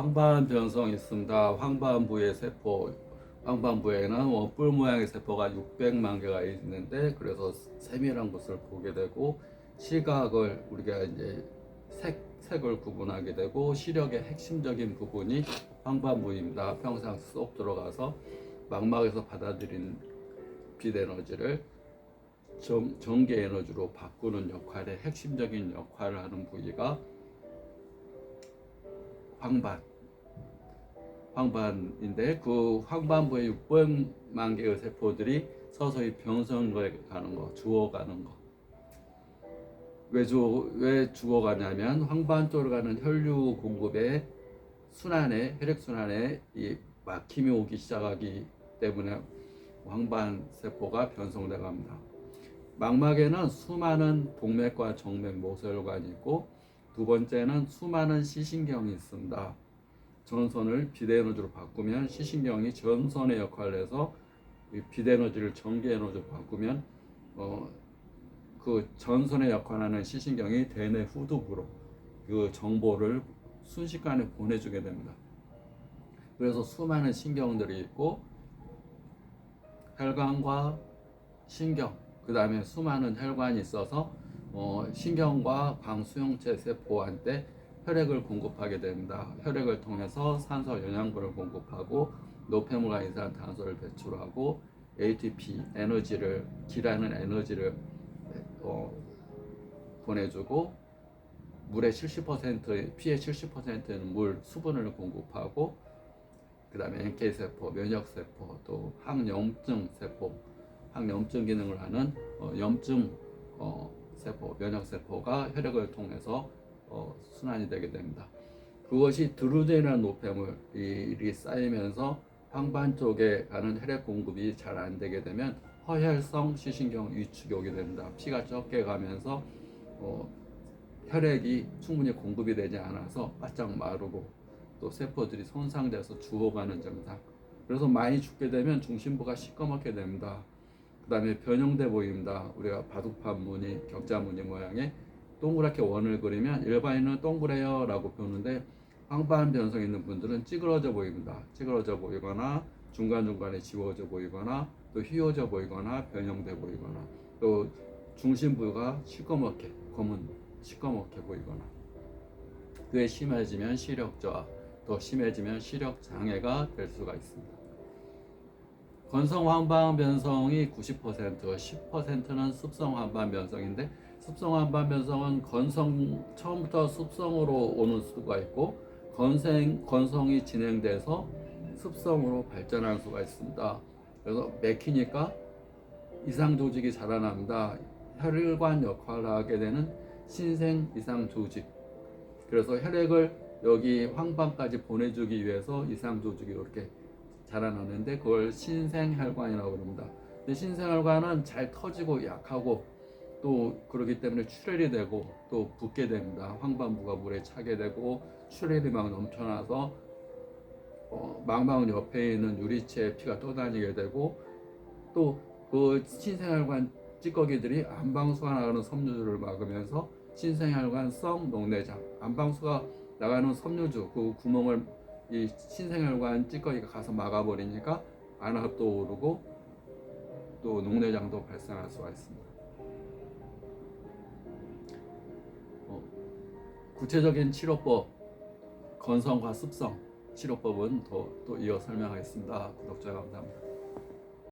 황반 변성이 있습니다. 황반부의 세포, 황반부에는 원뿔 모양의 세포가 600만 개가 있는데 그래서 세밀한 것을 보게 되고 시각을 우리가 이제 색 색을 구분하게 되고 시력의 핵심적인 부분이 황반부입니다. 평상 쏙 들어가서 망막에서 받아들인 빛 에너지를 정, 전기 에너지로 바꾸는 역할의 핵심적인 역할을 하는 부위가 황반 황반인데 그 황반부에 600만 개의 세포들이 서서히 병성을 가는 거, 죽어가는 거. 왜, 주, 왜 죽어가냐면 황반 쪽으로 가는 혈류 공급에 순환에 혈액 순환에 이 막힘이 오기 시작하기 때문에 황반 세포가 변성돼 갑니다. 망막에는 수많은 동맥과 정맥 모세혈관이 있고 두 번째는 수많은 시신경이 있습니다. 전선을 비대에너지로 바꾸면 시신경이 전선의 역할을 해서 이 비대에너지를 전기에너지로 바꾸면 어, 그 전선의 역할하는 시신경이 대뇌 후두부로 그 정보를 순식간에 보내주게 됩니다. 그래서 수많은 신경들이 있고 혈관과 신경, 그 다음에 수많은 혈관이 있어서 어, 신경과 광수용체 세포한테 혈액을 공급하게 됩니다. 혈액을 통해서 산소 영양분을 공급하고 노폐물과 이산화탄소를 배출하고 ATP 에너지를 기라는 에너지를 어, 보내주고 물의 70% 피의 70%는 물 수분을 공급하고 그 다음에 NK 세포, 면역 세포, 또 항염증 세포, 항염증 기능을 하는 어, 염증 어, 세포, 면역 세포가 혈액을 통해서 어, 순환이 되게 됩니다. 그것이 드루젠이라는 노폐물이 쌓이면서 황반 쪽에 가는 혈액 공급이 잘 안 되게 되면 허혈성 시신경 위축이 오게 됩니다. 피가 적게 가면서 어, 혈액이 충분히 공급이 되지 않아서 바짝 마르고 또 세포들이 손상돼서 죽어가는 증상. 그래서 많이 죽게 되면 중심부가 시꺼멓게 됩니다. 그 다음에 변형돼 보입니다. 우리가 바둑판 무늬, 격자 무늬 모양의 동그랗게 원을 그리면 일반인은 동그래요 라고 보는데 황반 변성 있는 분들은 찌그러져 보입니다. 찌그러져 보이거나 중간중간에 지워져 보이거나 또 휘어져 보이거나 변형돼 보이거나 또 중심부가 시꺼멓게 검은 시꺼멓게 보이거나 그게 심해지면 시력 저하 더 심해지면 시력 장애가 될 수가 있습니다. 건성 황반 변성이 90%, 10%는 습성 황반 변성인데 습성 황반 변성은 건성 처음부터 습성으로 오는 수가 있고 건생 건성이 진행돼서 습성으로 발전할 수가 있습니다. 그래서 맥히니까 이상 조직이 자라납니다. 혈관 역할을 하게 되는 신생 이상 조직. 그래서 혈액을 여기 황반까지 보내주기 위해서 이상 조직이 이렇게 자라나는데 그걸 신생혈관이라고. 근데 신생혈관은 잘 터지고 약하고 또 그러기 때문에 출혈이 되고 또 붓게 됩니다. 황반부가 물에 차게 되고 출혈이 막 넘쳐나서 어, 망망 옆에 있는 유리체에 피가 떠다니게 되고 또 그 신생혈관 찌꺼기들이 안방수가 나가는 섬유주를 막으면서 신생혈관성 녹내장 안방수가 나가는 섬유주 그 구멍을 이 신생혈관 찌꺼기가 가서 막아버리니까 안압도 오르고 또 녹내장도 발생할 수가 있습니다. 구체적인 치료법 건성과 습성 치료법은 더 또 이어 설명하겠습니다. 구독자 감사합니다.